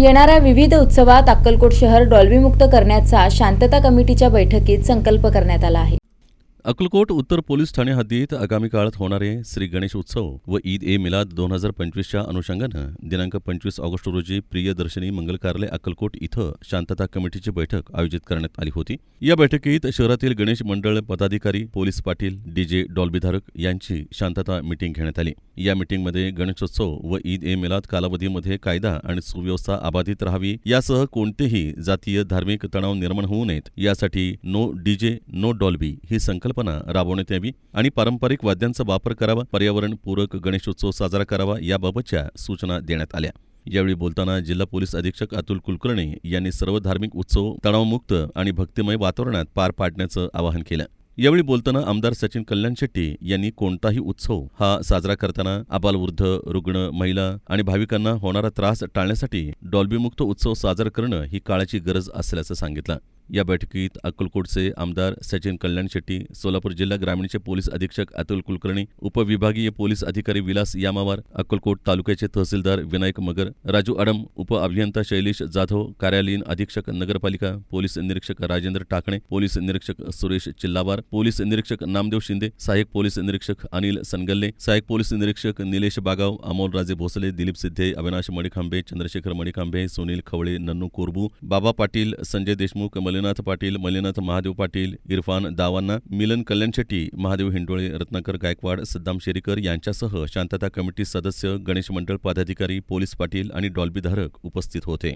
येणाऱ्या विविध उत्सवात अक्कलकोट शहर डॉल्बीमुक्त करण्याचा शांतता कमिटीच्या बैठकीत संकल्प करण्यात आला आहे. अक्कलकोट उत्तर पोलीस ठाणे हद्दीत आगामी काळात होणारे श्री गणेश उत्सव व ईद ए मिलाद दोन हजार पंचवीसच्या अनुषंगानं दिनांक पंचवीस ऑगस्ट रोजी प्रियदर्शनी मंगल कार्यालय अक्कलकोट इथं शांतता कमिटीची बैठक आयोजित करण्यात आली होती. या बैठकीत शहरातील गणेश मंडळ पदाधिकारी पोलीस पाटील डीजे डॉल्बीधारक यांची शांतता मीटिंग घेण्यात आली. या मीटिंगमध्ये गणेशोत्सव व ईद ए मिलाद कालावधीमध्ये कायदा आणि सुव्यवस्था अबाधित राहावी यासह कोणतेही जातीय धार्मिक तणाव निर्माण होऊ नयेत. यासाठी नो डीजे नो डॉल्बी ही संकल्पना राबवण्यात यावी आणि पारंपरिक वाद्यांचा वापर करावा पर्यावरणपूरक गणेशोत्सव साजरा करावा याबाबतच्या सूचना देण्यात आल्या. यावेळी बोलताना जिल्हा पोलीस अधीक्षक अतुल कुलकर्णी यांनी सर्व धार्मिक उत्सव तणावमुक्त आणि भक्तिमय वातावरणात पार पाडण्याचं आवाहन केलं. यावेळी बोलताना आमदार सचिन कल्याण शेट्टी यांनी कोणताही उत्सव हा साजरा करताना अबालवृद्ध रुग्ण महिला आणि भाविकांना होणारा त्रास टाळण्यासाठी डॉल्बीमुक्त उत्सव साजरा करणं ही काळाची गरज असल्याचं सांगितलं. या बैठकीत अक्कलकोटचे आमदार सचिन कल्याण शेट्टी सोलापूर जिल्हा ग्रामीणचे पोलीस अधीक्षक अतुल कुलकर्णी उपविभागीय पोलीस अधिकारी विलास यामावार अक्कलकोट तालुक्याचे तहसीलदार विनायक मगर राजू आडम उप अभियंता शैलेश जाधव कार्यालयीन अधीक्षक नगरपालिका पोलीस निरीक्षक राजेंद्र टाकणे पोलीस निरीक्षक सुरेश चिल्लावार पोलीस निरीक्षक नामदेव शिंदे सहाय्यक पोलीस निरीक्षक अनिल सनगल्ले सहाय्यक पोलीस निरीक्षक निलेश बागाव अमोल राजे भोसले दिलीप सिद्धे अविनाश मणिखांबे चंद्रशेखर मणिखांबे सुनील खवळे नन्नू कोरबू बाबा पाटील संजय देशमुख मल्लीनाथ पाटील मल्लीनाथ महादेव पाटील इरफान दावांना मिलन कल्याण शेट्टी महादेव हिंडोळे रत्नाकर गायकवाड सद्दाम शेरीकर यांच्यासह शांतता कमिटी सदस्य गणेश मंडळ पदाधिकारी पोलीस पाटील आणि डॉल्बीधारक उपस्थित होते.